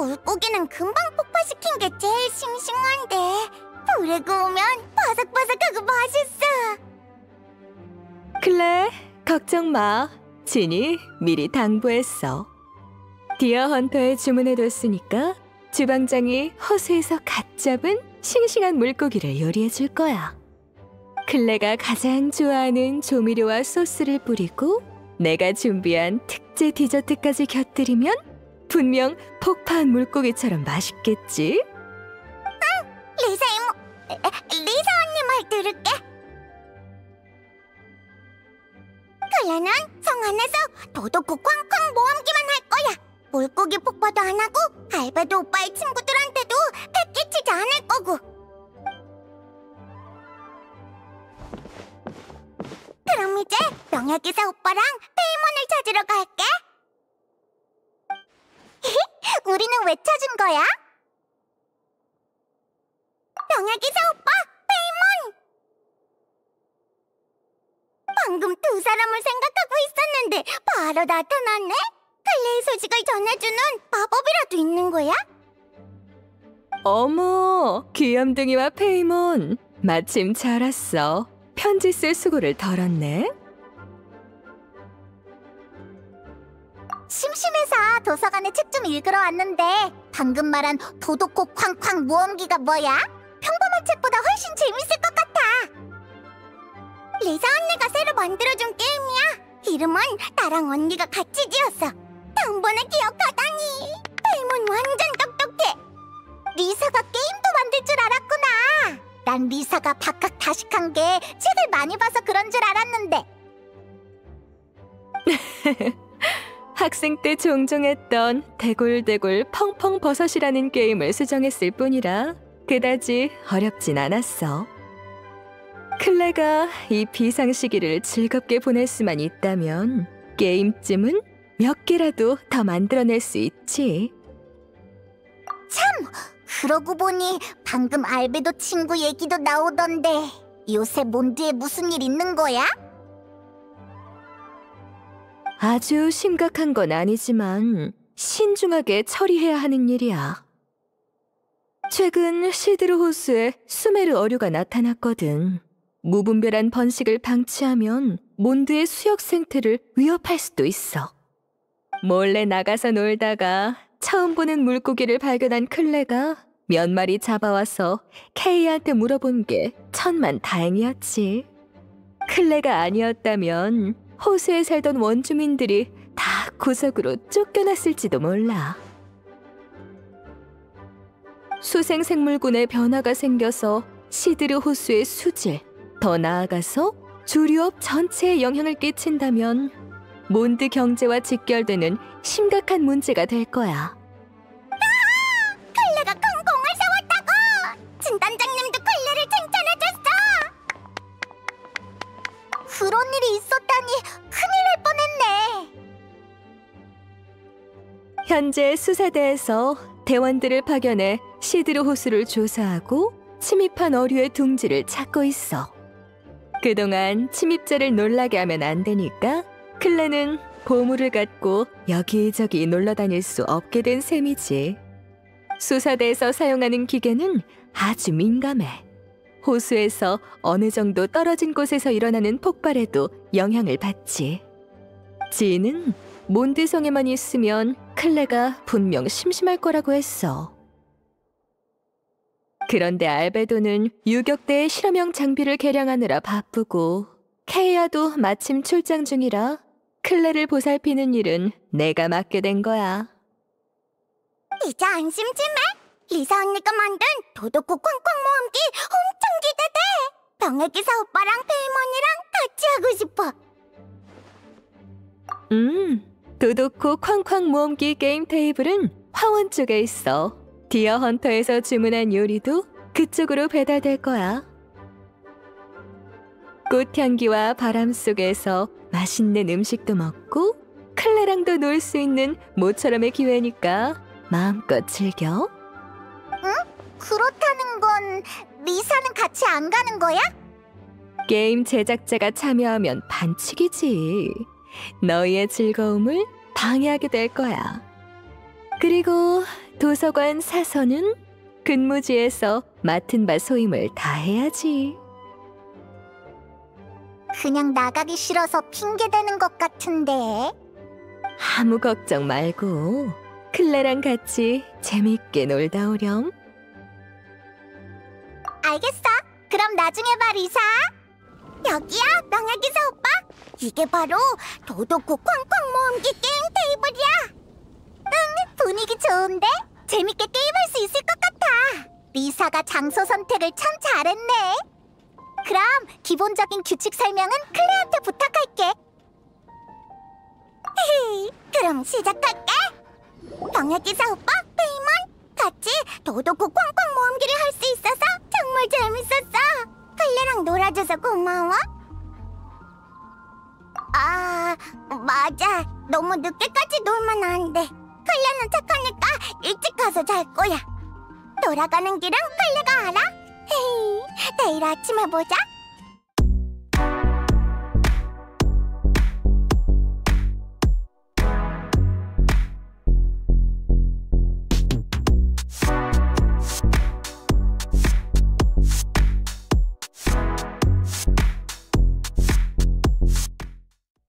물고기는 금방 폭파시킨 게 제일 싱싱한데 불에 구우면 바삭바삭하고 맛있어. 클레, 걱정 마. 진이 미리 당부했어. 디어 헌터에 주문해뒀으니까 주방장이 호수에서 갓 잡은 싱싱한 물고기를 요리해 줄 거야. 클레가 가장 좋아하는 조미료와 소스를 뿌리고 내가 준비한 특제 디저트까지 곁들이면 분명 폭파한 물고기처럼 맛있겠지? 리사 이모, 리사 언니 말 들을게. 클레는 성 안에서 도둑고 쾅쾅 모험기만 할 거야. 물고기 폭파도 안 하고 알베도 오빠의 친구들한테도 패끼치지 않을 거고. 그럼 이제 명예기사 오빠랑 페이몬을 찾으러 갈게. 우리는 왜 찾은 거야? 명예기사 오빠, 페이몬! 방금 두 사람을 생각하고 있었는데 바로 나타났네? 클레의 소식을 전해주는 마법이라도 있는 거야? 어머, 귀염둥이와 페이몬. 마침 잘 왔어. 편지 쓸 수고를 덜었네. 심심해서 도서관에 책 좀 읽으러 왔는데 방금 말한 도도코 쾅쾅 모험기가 뭐야? 평범한 책보다 훨씬 재밌을 것 같아. 리사 언니가 새로 만들어준 게임이야. 이름은 나랑 언니가 같이 지었어. 단번에 기억하다니. 페이몬 완전 똑똑해. 리사가 게임도 만들 줄 알았구나. 난 리사가 박학다식한 게 책을 많이 봐서 그런 줄 알았는데. 학생 때 종종 했던 대굴대굴 펑펑 버섯이라는 게임을 수정했을 뿐이라 그다지 어렵진 않았어. 클레가 이 비상시기를 즐겁게 보낼 수만 있다면 게임쯤은 몇 개라도 더 만들어낼 수 있지. 그러고 보니 방금 알베도 친구 얘기도 나오던데 요새 몬드에 무슨 일 있는 거야? 아주 심각한 건 아니지만 신중하게 처리해야 하는 일이야. 최근 시드르 호수에 수메르 어류가 나타났거든. 무분별한 번식을 방치하면 몬드의 수역 생태를 위협할 수도 있어. 몰래 나가서 놀다가 처음 보는 물고기를 발견한 클레가 몇 마리 잡아와서 케이한테 물어본 게 천만 다행이었지. 클레가 아니었다면 호수에 살던 원주민들이 다 구석으로 쫓겨났을지도 몰라. 수생 생물군의 변화가 생겨서 시드르 호수의 수질, 더 나아가서 주류업 전체에 영향을 끼친다면 몬드 경제와 직결되는 심각한 문제가 될 거야. 큰일 날 뻔했네. 현재 수사대에서 대원들을 파견해 시드르 호수를 조사하고 침입한 어류의 둥지를 찾고 있어. 그동안 침입자를 놀라게 하면 안 되니까 클레는 보물을 갖고 여기저기 놀러 다닐 수 없게 된 셈이지. 수사대에서 사용하는 기계는 아주 민감해. 호수에서 어느 정도 떨어진 곳에서 일어나는 폭발에도 영향을 받지. 지인은 몬드성에만 있으면 클레가 분명 심심할 거라고 했어. 그런데 알베도는 유격대의 실험용 장비를 개량하느라 바쁘고 케이아도 마침 출장 중이라 클레를 보살피는 일은 내가 맡게 된 거야. 이제 안 심심해? 리사 언니가 만든 도도코 쾅쾅 모험기 병해기사 오빠랑 페이몬이랑 같이 하고 싶어. 음, 도도코 쾅쾅 모험기 게임 테이블은 화원 쪽에 있어. 디어 헌터에서 주문한 요리도 그쪽으로 배달될 거야. 꽃향기와 바람 속에서 맛있는 음식도 먹고 클레랑도 놀 수 있는 모처럼의 기회니까 마음껏 즐겨. 그렇다는 건 리사는 같이 안 가는 거야? 게임 제작자가 참여하면 반칙이지. 너희의 즐거움을 방해하게 될 거야. 그리고 도서관 사서는 근무지에서 맡은 바 소임을 다 해야지. 그냥 나가기 싫어서 핑계대는 것 같은데. 아무 걱정 말고 클레랑 같이 재밌게 놀다 오렴. 알겠어. 그럼 나중에 봐, 리사. 여기야, 명예기사 오빠. 이게 바로 도도코 쾅쾅 모음기 게임 테이블이야. 응, 분위기 좋은데? 재밌게 게임할 수 있을 것 같아. 리사가 장소 선택을 참 잘했네. 그럼 기본적인 규칙 설명은 클레한테 부탁할게. 그럼 시작할게. 명예기사 오빠, 페이몬, 같이 도도코 쾅쾅 모험기를 할 수 고마워. 아, 맞아. 너무 늦게까지 놀면 안 돼. 클레는 착하니까 일찍 가서 잘 거야. 돌아가는 길은 클레가 알아. 헤이, 내일 아침에 보자.